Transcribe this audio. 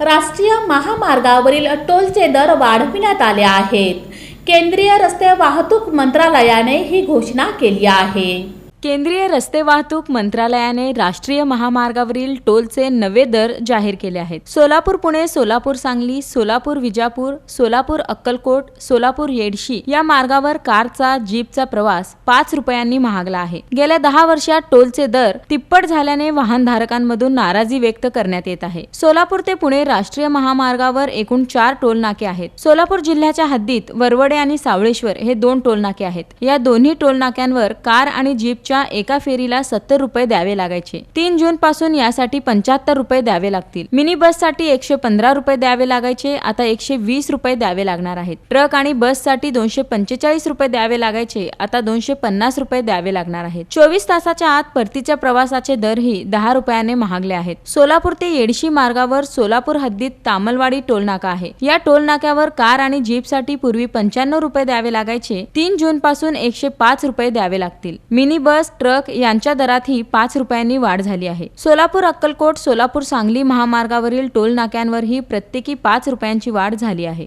राष्ट्रीय महामार्गावरील टोलचे दर वाढविण्यात आले आहेत. केंद्रीय रस्ते वाहतूक मंत्रालयाने ही घोषणा केली आहे. केंद्रीय रस्ते वाहतूक मंत्रालयाने राष्ट्रीय महामार्गावरील टोलचे नवे दर जाहीर केले आहेत. सोलापूर पुणे सोलापूर सांगली सोलापूर विजापूर सोलापूर अक्कलकोट सोलापूर येडशी या मार्गावर कारचा जीपचा प्रवास पाच रुपयांनी महागला आहे. गेल्या दहा वर्षात टोलचे दर तिप्पट झाल्याने वाहनधारकांमधून नाराजी व्यक्त करण्यात येत आहे. सोलापूर ते पुणे राष्ट्रीय महामार्गावर एकूण चार टोल नाके आहेत. सोलापूर जिल्ह्याच्या हद्दीत वरवडे आणि सावळेश्वर हे दोन टोल नाके आहेत. या दोन्ही टोल नाक्यांवर कार आणि च्या एका फेरीला सत्तर रुपये द्यावे लागायचे. तीन जून पासून यासाठी पंच्याहत्तर रुपये द्यावे लागतील. मिनी बससाठी एकशे पंधरा रुपये द्यावे लागायचे. आता एकशे वीस रुपये द्यावे लागणार आहेत. ट्रक आणि बससाठी दोनशे पंचेचाळीस रुपये द्यावे लागायचे. आता दोनशे पन्नास रुपये द्यावे लागणार आहेत. चोवीस तासाच्या आत परतीच्या प्रवासाचे दरही दहा रुपयाने महागले आहेत. सोलापूर ते येडशी मार्गावर सोलापूर हद्दीत तामलवाडी टोलनाका आहे. या टोल नाक्यावर कार आणि जीपसाठी पूर्वी पंच्याण्णव रुपये द्यावे लागायचे. तीन जून पासून एकशे पाच रुपये द्यावे लागतील. मिनी बस बस ट्रक यांच्या दरातही पाच रुपयांनी वाढ झाली आहे. सोलापूर अक्कलकोट सोलापूर सांगली महामार्गावरील टोल नाक्यांवरही प्रत्येकी पाच रुपयांची वाढ झाली आहे.